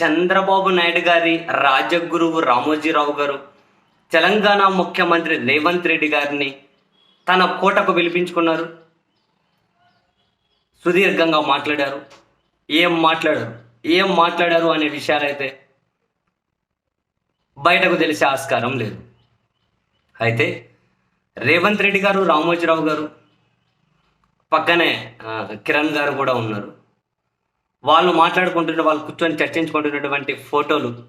చంద్రబాబు నాయుడు గారి రాజగురువు రామోజీరావు గారు తెలంగాణ ముఖ్యమంత్రి రేవంత్ రెడ్డి గారిని తన కోటకు పిలిపించుకున్నారు. సుదీర్ఘంగా మాట్లాడారు. ఏం మాట్లాడారు? ఏం మాట్లాడారు అనే విషయాలైతే బయటకు తెలిసే ఆస్కారం లేదు. అయితే రేవంత్ రెడ్డి గారు రామోజీరావు గారు పక్కనే కిరణ్ గారు కూడా ఉన్నారు. వాళ్ళు మాట్లాడుకుంటున్న వాళ్ళు కూర్చొని చర్చించుకుంటున్నటువంటి ఫోటోలు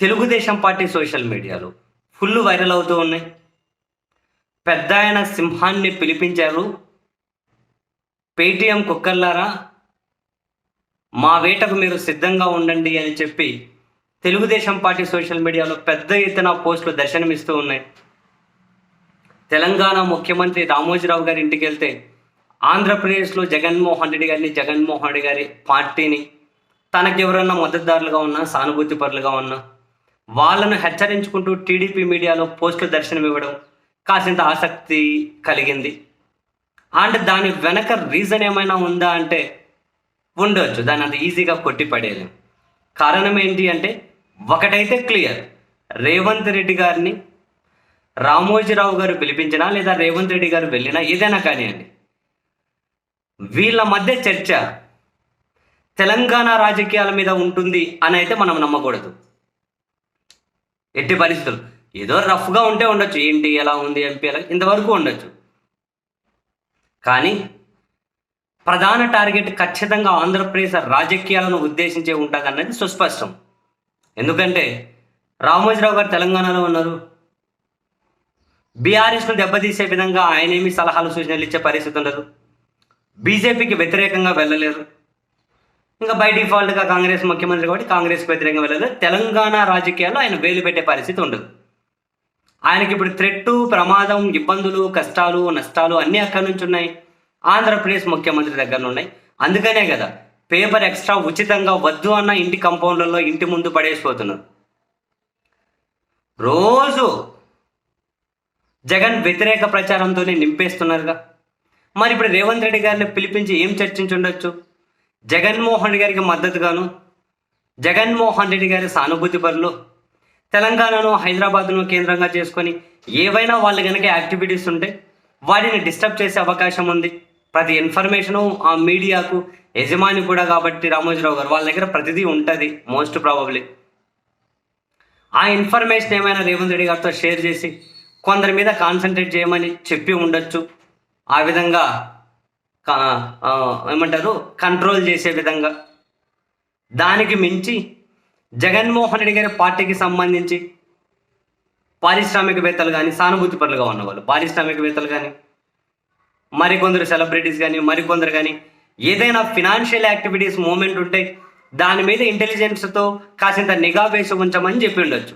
తెలుగుదేశం పార్టీ సోషల్ మీడియాలో ఫుల్ వైరల్ అవుతూ ఉన్నాయి. పెద్ద ఆయన సింహాన్ని పిలిపించారు. పేటీఎం కుక్కర్లారా మా వేటకు మీరు సిద్ధంగా ఉండండి అని చెప్పి తెలుగుదేశం పార్టీ సోషల్ మీడియాలో పెద్ద ఎత్తున పోస్టులు దర్శనమిస్తూ ఉన్నాయి. తెలంగాణ ముఖ్యమంత్రి రామోజీరావు గారి ఇంటికి వెళ్తే ఆంధ్రప్రదేశ్లో జగన్మోహన్ రెడ్డి గారిని జగన్మోహన్ రెడ్డి గారి పార్టీని తనకి ఎవరన్నా మద్దతుదారులుగా ఉన్నా సానుభూతి పరులుగా ఉన్నా వాళ్ళను హెచ్చరించుకుంటూ టీడీపీ మీడియాలో పోస్టులు దర్శనం ఇవ్వడం కాసింత ఆసక్తి కలిగింది. అండ్ దాని వెనక రీజన్ ఏమైనా ఉందా అంటే ఉండొచ్చు. దాన్ని అంత ఈజీగా కొట్టి పడేయలేం కారణం ఏంటి అంటే ఒకటైతే క్లియర్. రేవంత్ రెడ్డి గారిని రామోజీరావు గారు పిలిపించినా లేదా రేవంత్ రెడ్డి గారు వెళ్ళినా ఏదైనా కానివ్వండి వీళ్ళ మధ్య చర్చ తెలంగాణ రాజకీయాల మీద ఉంటుంది అని అయితే మనం నమ్మకూడదు. ఎట్టి పరిస్థితులు. ఏదో రఫ్గా ఉంటే ఉండొచ్చు. ఏంటి ఎలా ఉంది ఎంపీ ఎలా ఇంతవరకు ఉండొచ్చు. కానీ ప్రధాన టార్గెట్ ఖచ్చితంగా ఆంధ్రప్రదేశ్ రాజకీయాలను ఉద్దేశించే ఉంటుంది అన్నది సుస్పష్టం. ఎందుకంటే రామోజీరావు గారు తెలంగాణలో ఉన్నారు. బీఆర్ఎస్ను దెబ్బతీసే విధంగా ఆయనేమి సలహాలు సూచనలు ఇచ్చే పరిస్థితి ఉండదు. బీజేపీకి వ్యతిరేకంగా వెళ్ళలేరు. ఇంకా బై డిఫాల్ట్గా కాంగ్రెస్ ముఖ్యమంత్రి కాబట్టి కాంగ్రెస్కి వ్యతిరేకంగా వెళ్ళలేదు తెలంగాణ రాజకీయాల్లో ఆయన వేలు పెట్టే పరిస్థితి ఉండదు. ఆయనకి ఇప్పుడు థ్రెట్టు ప్రమాదం ఇబ్బందులు కష్టాలు నష్టాలు అన్నీ అక్కడి నుంచి ఉన్నాయి. ఆంధ్రప్రదేశ్ ముఖ్యమంత్రి దగ్గర ఉన్నాయి. అందుకనే కదా పేపర్ ఎక్స్ట్రా ఉచితంగా వద్దు అన్న ఇంటి కంపౌండ్లలో ఇంటి ముందు పడేసిపోతున్నారు. రోజు జగన్ వ్యతిరేక ప్రచారంతోనే నింపేస్తున్నారుగా. మరి ఇప్పుడు రేవంత్ రెడ్డి గారిని పిలిపించి ఏం చర్చించుండొచ్చు? జగన్మోహన్ రెడ్డి గారికి మద్దతుగాను జగన్మోహన్ రెడ్డి గారి సానుభూతి పరులు తెలంగాణను హైదరాబాద్ను కేంద్రంగా చేసుకొని ఏవైనా వాళ్ళు కనుక యాక్టివిటీస్ ఉంటే వాటిని డిస్టర్బ్ చేసే అవకాశం ఉంది. ప్రతి ఇన్ఫర్మేషను ఆ మీడియాకు యజమాని కూడా కాబట్టి రామోజీరావు గారు వాళ్ళ దగ్గర ప్రతిదీ ఉంటుంది మోస్ట్ ప్రాబబ్లీ. ఆ ఇన్ఫర్మేషన్ ఏమైనా రేవంత్ రెడ్డి గారితో షేర్ చేసి కొందరి మీద కాన్సన్ట్రేట్ చేయమని చెప్పి ఉండొచ్చు. ఆ విధంగా ఏమంటారు కంట్రోల్ చేసే విధంగా. దానికి మించి జగన్మోహన్ రెడ్డి గారి పార్టీకి సంబంధించి పారిశ్రామికవేత్తలు కానీ సానుభూతి పరులుగా ఉన్నవాళ్ళు పారిశ్రామికవేత్తలు కానీ మరికొందరు సెలబ్రిటీస్ కానీ మరికొందరు కానీ ఏదైనా ఫినాన్షియల్ యాక్టివిటీస్ మూమెంట్ ఉంటే దాని మీద ఇంటెలిజెన్స్తో కాసింత నిఘా వేసి ఉంచమని చెప్పి ఉండొచ్చు.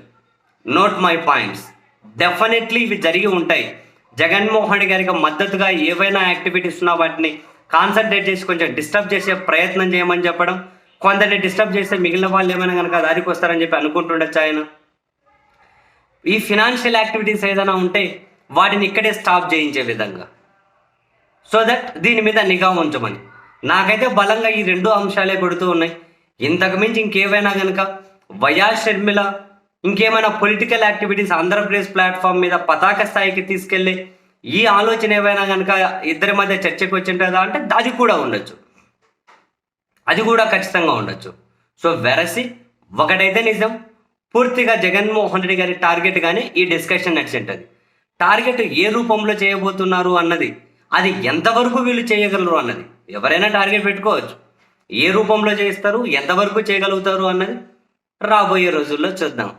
నోట్ మై పాయింట్స్ డెఫినెట్లీ ఇవి జరిగి ఉంటాయి. జగన్మోహన్ రెడ్డి గారికి మద్దతుగా ఏవైనా యాక్టివిటీస్ ఉన్నా వాటిని కాన్సన్ట్రేట్ చేసి కొంచెం డిస్టర్బ్ చేసే ప్రయత్నం చేయమని చెప్పడం కొందరిని డిస్టర్బ్ చేస్తే మిగిలిన వాళ్ళు ఏమైనా కనుక దారికి వస్తారని చెప్పి అనుకుంటుండొచ్చు ఆయన? ఈ ఫినాన్షియల్ యాక్టివిటీస్ ఏదైనా ఉంటే వాటిని ఇక్కడే స్టాప్ చేయించే విధంగా. సో దట్ దీని మీద నిఘా ఉంచమని. నాకైతే బలంగా ఈ రెండు అంశాలే కొడుతూ ఉన్నాయి. ఇంతకు మించి కనుక వయా షర్మిల ఇంకేమైనా పొలిటికల్ యాక్టివిటీస్ ఆంధ్రప్రదేశ్ ప్లాట్ఫామ్ మీద పతాక స్థాయికి తీసుకెళ్ళి ఈ ఆలోచన ఏమైనా కనుక ఇద్దరి మధ్య చర్చకు వచ్చింటుందా అంటే అది కూడా ఉండొచ్చు. అది కూడా ఖచ్చితంగా ఉండొచ్చు. సో వెరసి ఒకటైతే నిజం. పూర్తిగా జగన్మోహన్ రెడ్డి గారి టార్గెట్ కానీ ఈ డిస్కషన్ నడిచింటది. టార్గెట్ ఏ రూపంలో చేయబోతున్నారు అన్నది అది ఎంతవరకు వీళ్ళు చేయగలరు అన్నది ఎవరైనా టార్గెట్ పెట్టుకోవచ్చు. ఏ రూపంలో చేస్తారు ఎంతవరకు చేయగలుగుతారు అన్నది రాబోయే రోజుల్లో చూద్దాం.